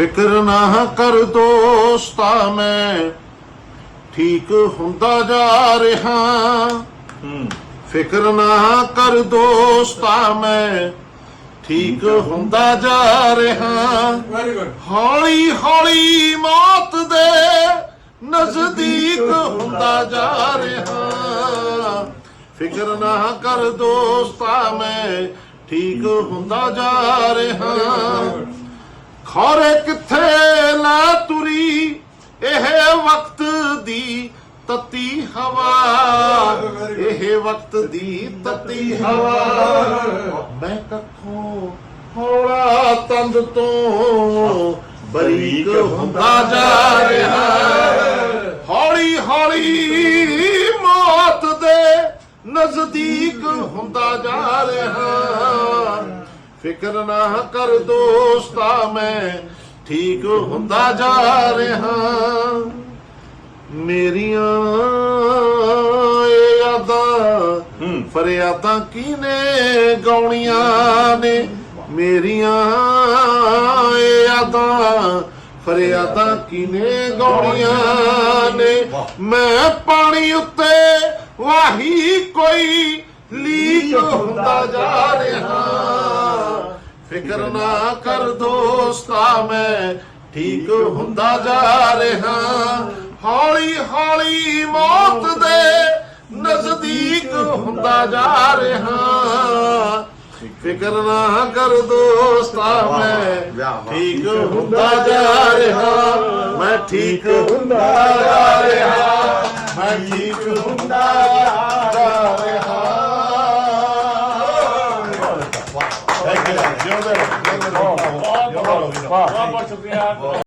ਫਿਕਰ ਨਾ ਕਰ ਦੋਸਤਾ ਮੈਂ। ਠੀਕ ਹੁੰਦਾ ਜਾ ਰਿਹਾ। ਹੂੰ। ਫਿਕਰ ਨਾ ਕਰ ਦੋਸਤਾ ਮੈਂ। ਠੀਕ ਹੁੰਦਾ ਜਾ ਰਿਹਾ। ਹੌਲੀ ਹੌਲੀ ਮੌਤ ਦੇ ਨਜ਼ਦੀਕ ਹੁੰਦਾ ਜਾ ਰਿਹਾ। ਫਿਕਰ ਨਾ ਕਰ ਦੋਸਤਾ ਮੈਂ। ਠੀਕ ਹੁੰਦਾ ਜਾ ਰਿਹਾ। ਖੋਰੇ ਕਿੱਥੇ ਨਾ ਤੁਰੀ, ਇਹ ਵਕਤ ਦੀ ਤਤੀ ਹਵਾ। ਇਹ ਵਕਤ ਦੀ ਤਤੀ ਹਵਾ। ਮੈਂ ਕੱਖੋਂ ਹੌਲਾ ਤੰਦ ਤੋਂ ਬਰੀਕ ਹੁੰਦਾ ਜਾ ਰਿਹਾ। ਹੌਲੀ ਹੌਲੀ ਮੌਤ ਦੇ ਨਜ਼ਦੀਕ ਹੁੰਦਾ ਜਾ ਰਿਹਾ। ਫਿਕਰ ਨਾ ਕਰ ਦੋਸਤਾ ਮੈਂ ਠੀਕ ਹੁੰਦਾ ਜਾ ਰਿਹਾ। ਮੇਰੀਆਂ ਯਾਦਾਂ। ਫਰਿਆਦਾਂ ਕਿਨੇ ਗਾਉਣੀਆਂ ਨੇ? ਮੇਰੀਆਂ ਯਾਦਾਂ ਫਰਿਆਦਾਂ ਕਿਨੇ ਗਾਉਣੀਆਂ ਨੇ? ਮੈਂ ਪਾਣੀ ਉੱਤੇ ਵਾਹੀ ਕੋਈ ਲੀਕ ਹੁੰਦਾ ਜਾ ਰਿਹਾ ਫਿਕਰ ਨਾ ਕਰ ਦੋਸਤਾ, ਮੈਂ ਠੀਕ ਹੁੰਦਾ ਜਾ ਰਿਹਾ। ਹੌਲੀ ਹੌਲੀ ਮੌਤ ਦੇ ਨਜ਼ਦੀਕ ਹੁੰਦਾ ਜਾ ਰਿਹਾ। ਫਿਕਰ ਨਾ ਕਰ ਦੋਸਤਾ, ਮੈਂ ਠੀਕ ਹੁੰਦਾ ਜਾ ਰਿਹਾ। ਮੈਂ ਠੀਕ ਹੁੰਦਾ ਜਾ ਰਿਹਾ। ਮੈਂ ਠੀਕ ਹੁੰਦਾ Yıldırım. Yıldırım. Bravo. Bravo. Bravo. Bravo. Bravo. Bravo. Bravo. Bravo.